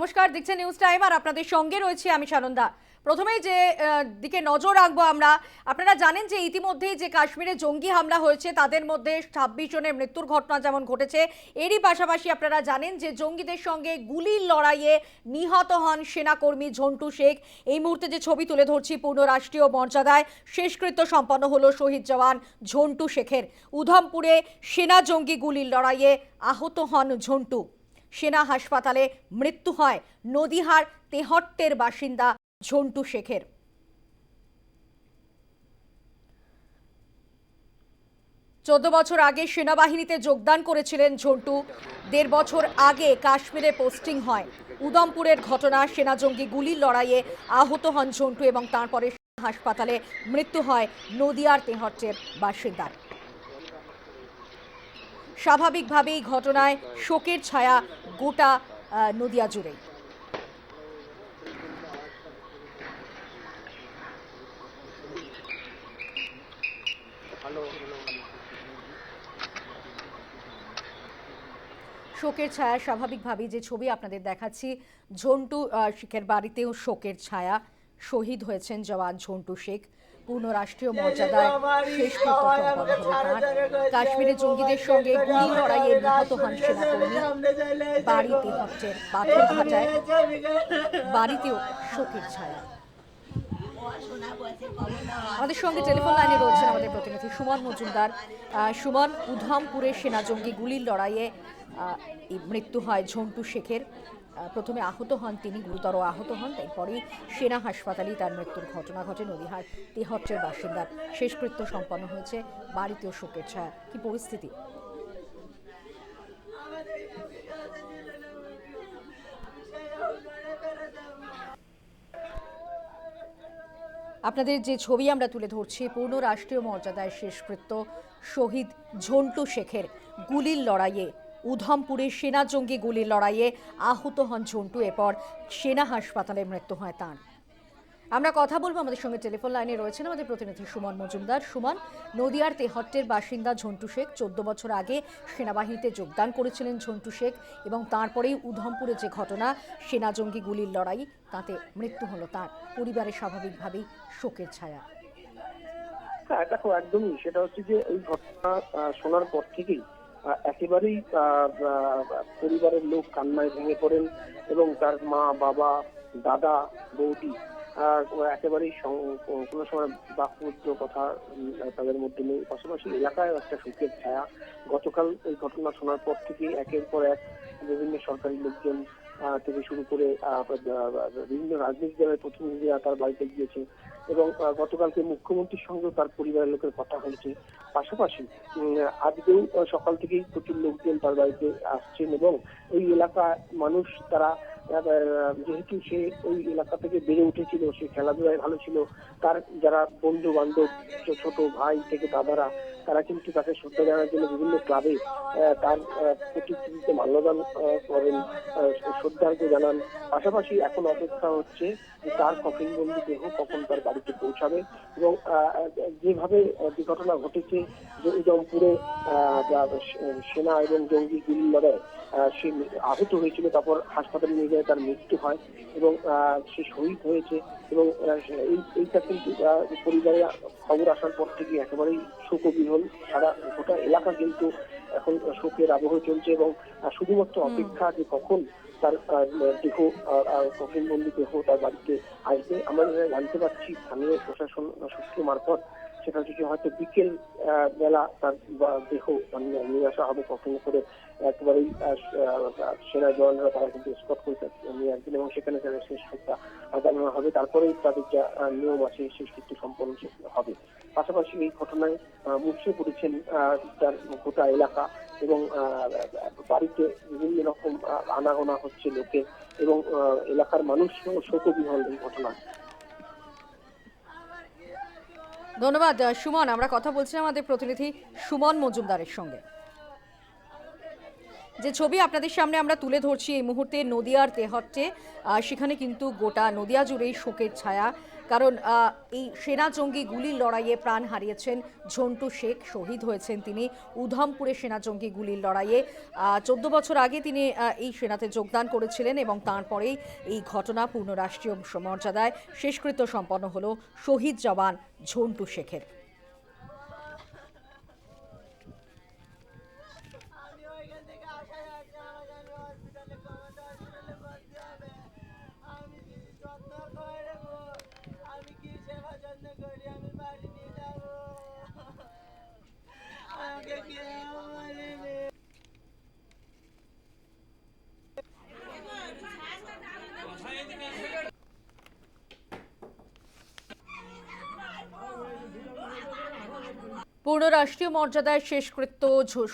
নমস্কার, দেখছেন news time আর আপনাদের সঙ্গে রয়েছে আমি সানন্দা। প্রথমেই যে দিকে নজর রাখব আমরা, আপনারা জানেন যে ইতিমধ্যেই যে কাশ্মীরে জঙ্গি হামলা হয়েছে, তাদের মধ্যে ছাব্বিশ জনের মৃত্যুর ঘটনা যেমন ঘটেছে, এরই পাশাপাশি আপনারা জানেন যে জঙ্গিদের সঙ্গে গুলির লড়াইয়ে নিহত হন সেনাকর্মী ঝন্টু শেখ। এই মুহূর্তে যে ছবি তুলে ধরছি পূর্ণ রাষ্ট্রীয় মর্যাদায়, শেষকৃত্য সম্পন্ন হলো শহীদ জওয়ান ঝন্টু শেখের। উধমপুরে সেনা জঙ্গি গুলির লড়াইয়ে আহত হন ঝন্টু। সেনা হাসপাতালে মৃত্যু হয় নদীহার তেহট্টের বাসিন্দা ঝন্টু শেখের। চোদ্দ বছর আগে সেনাবাহিনীতে যোগদান করেছিলেন ঝন্টু। দেড় বছর আগে কাশ্মীরে পোস্টিং হয়। উদমপুরের ঘটনা সেনা জঙ্গি গুলির লড়াইয়ে আহত হন ঝন্টু এবং তারপরে হাসপাতালে মৃত্যু হয় নদিয়ার তেহট্টের বাসিন্দার। স্বাভাবিকভাবেই ঘটনায় শোকের ছায়া গোটা নদিয়া জুড়ে শোকের ছায়া, স্বাভাবিকভাবেই যে ছবি আপনাদের দেখাচ্ছি, ঝন্টু শেখের বাড়িতেও শোকের ছায়া। শহীদ হয়েছেন জওয়ান ঝন্টু শেখ। পূর্ণ রাষ্ট্রীয় মর্যাদায় শেষ কাশ্মীরে জঙ্গিদের সঙ্গে গুলি লড়াইয়ে নিহত হন সেনাকর্মী। বাড়িতে হচ্ছেন পাথর ঘাটায়। বাড়িতেও শোকের ছায়া। আমাদের সঙ্গে টেলিফোন লাইনে রয়েছেন আমাদের প্রতিনিধি সুমন মজুমদার। সুমন উধমপুরের সেনা জঙ্গি গুলির লড়াইয়ে মৃত্যু হয় ঝন্টু শেখের। প্রথমে আহত হন তিনি, গুরুতর আহত হন, তারপরেই সেনা হাসপাতালেই তার মৃত্যুর ঘটনা ঘটে নদীহার তেহট্টের বাসিন্দার শেষকৃত্য সম্পন্ন হয়েছে বাড়িতেও শোকের ছায়া। কি পরিস্থিতি? আপনাদের যে ছবি আমরা তুলে ধরছি, পূর্ণ রাষ্ট্রীয় মর্যাদায় শেষকৃত্য শহীদ ঝন্টু শেখের গুলির লড়াইয়ে উধমপুরে সেনা জঙ্গি গুলির লড়াইয়ে আহত হন ঝন্টু। এরপর সেনা হাসপাতালে মৃত্যু হয় তাঁর। আমরা কথা বলব আমাদের সঙ্গে টেলিফোন লাইনে রয়েছেন আমাদের প্রতিনিধি সুমন মজুমদার। সুমন, নদিয়ার তেহট্টের বাসিন্দা ঝন্টু শেখ চোদ্দ বছর আগে সেনাবাহিনীতে যোগদান করেছিলেন ঝন্টু শেখ এবং তারপরেই উধমপুরে যে ঘটনা, সেনা জঙ্গি গুলির লড়াই, তাতে মৃত্যু হলো তার। পরিবারের স্বাভাবিকভাবেই শোকের ছায়া। হ্যাঁ দেখো, একদমই। সেটা হচ্ছে যে এই ঘটনা শোনার পর থেকেই একেবারেই পরিবারের লোক কান্নায় ভেঙে পড়েন এবং তার মা, বাবা, দাদা, বৌদি একেবারেই কোনো সময় বাকপূর্ত কথা তাদের মধ্যে নেই। পাশাপাশি এলাকায় একটা শোকের ছায়া। গতকাল এই ঘটনা শোনার পর থেকে একের পর এক বিভিন্ন সরকারি লোকজন থেকে শুরু করে বিভিন্ন রাজনৈতিক দলের প্রতিনিধিরা তার বাড়িতে গিয়েছে এবং গতকালকে মুখ্যমন্ত্রীর সঙ্গেও তার পরিবারের লোকের কথা হয়েছে। পাশাপাশি আজকেও সকাল থেকেই প্রচুর লোকজন তার বাড়িতে আসছেন এবং ওই এলাকার মানুষ তারা যেহেতু সে ওই এলাকা থেকে বেড়ে উঠেছিল, সে খেলাধুলায় ভালো ছিল, তার যারা বন্ধু বান্ধব ছোট ভাই থেকে দাদারা, তারা কিন্তু তাকে শ্রদ্ধা জানার জন্য বিভিন্ন ক্লাবে তার প্রতিকৃতিতে মাল্যদান করেন শ্রদ্ধার্ঘ্য জানান। পাশাপাশি এখন অপেক্ষা হচ্ছে তার কফিনবন্দি দেহ কখন তার বাড়িতে পৌঁছাবে এবং যেভাবে দুর্ঘটনা ঘটেছে, যে উদমপুরে সেনা এবং জঙ্গি গুলি লড়াই সে আহত হয়েছিল, তারপর হাসপাতালে নিয়ে যায় তার মৃত্যু হয় এবং সে শহীদ হয়েছে এবং এই, এইটা কিন্তু পরিবারে খবর আসার পর থেকে একেবারেই শোকবিহল সারা গোটা এলাকা কিন্তু শোকের আবহ চলছে এবং শুধুমাত্র অপেক্ষা যে কখন তার দেহ কফিনবন্দি দেহ তার বাড়িতে আসবে আমরা জানতে পারছি স্থানীয় প্রশাসন সূত্র মারফত সেটা থেকে হয়তো বিকেল বেলা তার দেহ নিয়ে আসা হবে কফিন করে একেবারেই সেনা জওয়ানরা তারা কিন্তু স্পট করে নিয়ে আসবেন এবং সেখানে তাদের শেষ হত্যা জানানো হবে। তারপরেই তাদের যা নিয়ম আছে শেষ কৃত্য সম্পন্ন হবে। পাশাপাশি এই ঘটনায় মুছে পড়েছেন তার গোটা এলাকা এবং বাড়িতে বিভিন্ন রকম আনাগোনা হচ্ছে লোকে এবং এলাকার মানুষ শোকবিহল এই ঘটনা ধন্যবাদ সুমন। আমরা কথা বলছিলাম আমাদের প্রতিনিধি সুমন মজুমদারের সঙ্গে। যে ছবি আপনাদের সামনে আমরা তুলে ধরছি এই মুহূর্তে নদিয়ার তেহট্টে সেখানে কিন্তু গোটা নদিয়া জুড়েই শোকের ছায়া কারণ এই সেনা জঙ্গি গুলির লড়াইয়ে প্রাণ হারিয়েছেন ঝন্টু শেখ, শহীদ হয়েছেন তিনি উধমপুরে সেনা জঙ্গি গুলির লড়াইয়ে। চোদ্দ বছর আগে তিনি এই সেনাতে যোগদান করেছিলেন এবং তারপরেই এই ঘটনা পূর্ণ রাষ্ট্রীয় মর্যাদায় শেষকৃত্য সম্পন্ন হল শহীদ জওয়ান ঝন্টু শেখের। পূর্ণ রাষ্ট্রীয় মর্যাদায় শেষকৃত্য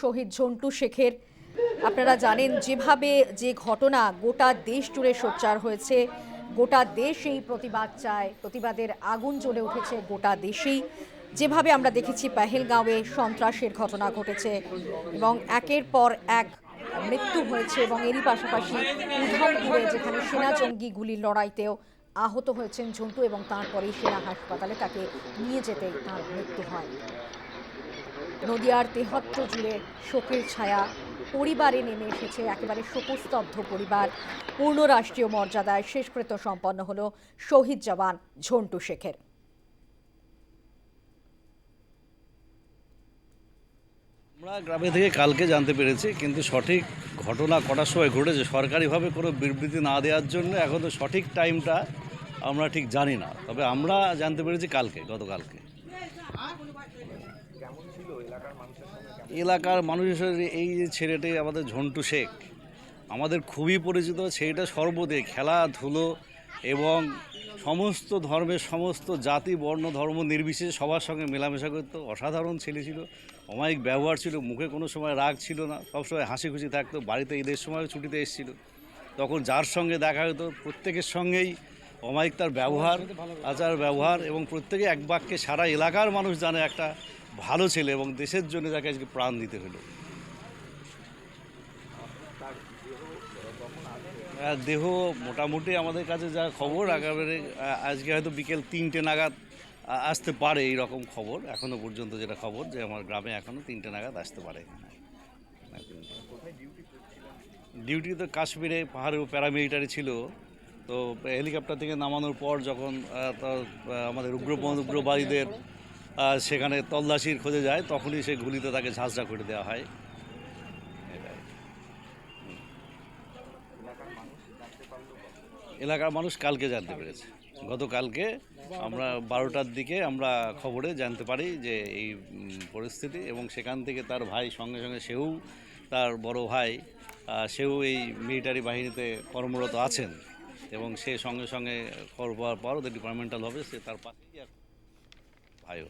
শহীদ ঝন্টু শেখের। আপনারা জানেন, যেভাবে যে ঘটনা গোটা দেশ জুড়ে সোচ্চার হয়েছে, গোটা দেশ এই প্রতিবাদ চায়, প্রতিবাদের আগুন জ্বলে উঠেছে গোটা দেশেই। যেভাবে আমরা দেখেছি, পেহেলগাঁওয়ে সন্ত্রাসের ঘটনা ঘটেছে এবং একের পর এক মৃত্যু হয়েছে এবং এরই পাশাপাশি উধমপুরে যেখানে সেনা জঙ্গি গুলির লড়াইতেও আহত হয়েছেন ঝন্টু এবং তারপরেই সেনা হাসপাতালে তাকে নিয়ে যেতে তার মৃত্যু হয়। নদিয়ার তেহট্ট জুড়ে শোকের ছায়া পরিবারে নেমে এসেছে। একেবারে শোকস্তব্ধ পরিবার। পূর্ণ রাষ্ট্রীয় মর্যাদায় শেষকৃত্য সম্পন্ন হল শহীদ জওয়ান ঝন্টু শেখের। আমরা গ্রামে থেকে কালকে জানতে পেরেছি, কিন্তু সঠিক ঘটনা কটার সময় ঘটেছে, সরকারিভাবে কোনো বিবৃতি না দেওয়ার জন্য এখন তো সঠিক টাইমটা আমরা ঠিক জানি না। তবে আমরা জানতে পেরেছি কালকে, গতকালকে। এলাকার মানুষের এই যে ছেলেটি আমাদের ঝন্টু শেখ, আমাদের খুবই পরিচিত, সেইটা সর্বদে খেলাধুলো এবং সমস্ত ধর্মের সমস্ত জাতি, বর্ণ, ধর্ম নির্বিশেষে সবার সঙ্গে মেলামেশা করতো অসাধারণ ছেলে ছিল। অমায়িক ব্যবহার ছিল, মুখে কোনো সময় রাগ ছিল না সবসময় হাসি খুশি থাকতো, বাড়িতে ঈদের সময় ছুটিতে এসেছিল। তখন যার সঙ্গে দেখা হতো, প্রত্যেকের সঙ্গেই অমায়িক তার ব্যবহার, আচার ব্যবহার এবং প্রত্যেকে এক বাক্যে সারা এলাকার মানুষ জানে একটা ভালো ছেলে এবং দেশের জন্য তাকে আজকে প্রাণ দিতে হলো। দেহ মোটামুটি আমাদের কাছে যা খবর, একেবারে আ- আজকে হয়তো বিকেল তিনটে নাগাদ আসতে পারে এই রকম খবর। এখনও পর্যন্ত যেটা খবর যে আমার গ্রামে এখনও তিনটে নাগাদ আসতে পারে। ডিউটি তো কাশ্মীরে পাহাড়ে প্যারামিলিটারি ছিল। তো হেলিকপ্টার থেকে নামানোর পর যখন আমাদের উগ্রপন্থ উগ্রবাদীদের সেখানে তল্লাশির খোঁজে যায়, তখনই সে গুলিতে তাকে ঝাঁঝরা করে দেওয়া হয়। এলাকার মানুষ কালকে জানতে পেরেছে। গতকালকে আমরা বারোটার দিকে আমরা খবরে জানতে পারি যে এই পরিস্থিতি এবং সেখান থেকে তার ভাই সঙ্গে সঙ্গে সেও তার বড় ভাই সেও এই মিলিটারি বাহিনীতে কর্মরত আছেন এবং সে সঙ্গে সঙ্গে খবর পাওয়ার পর ডিপার্টমেন্টাল হবে সে তার পাশেই ভাইও।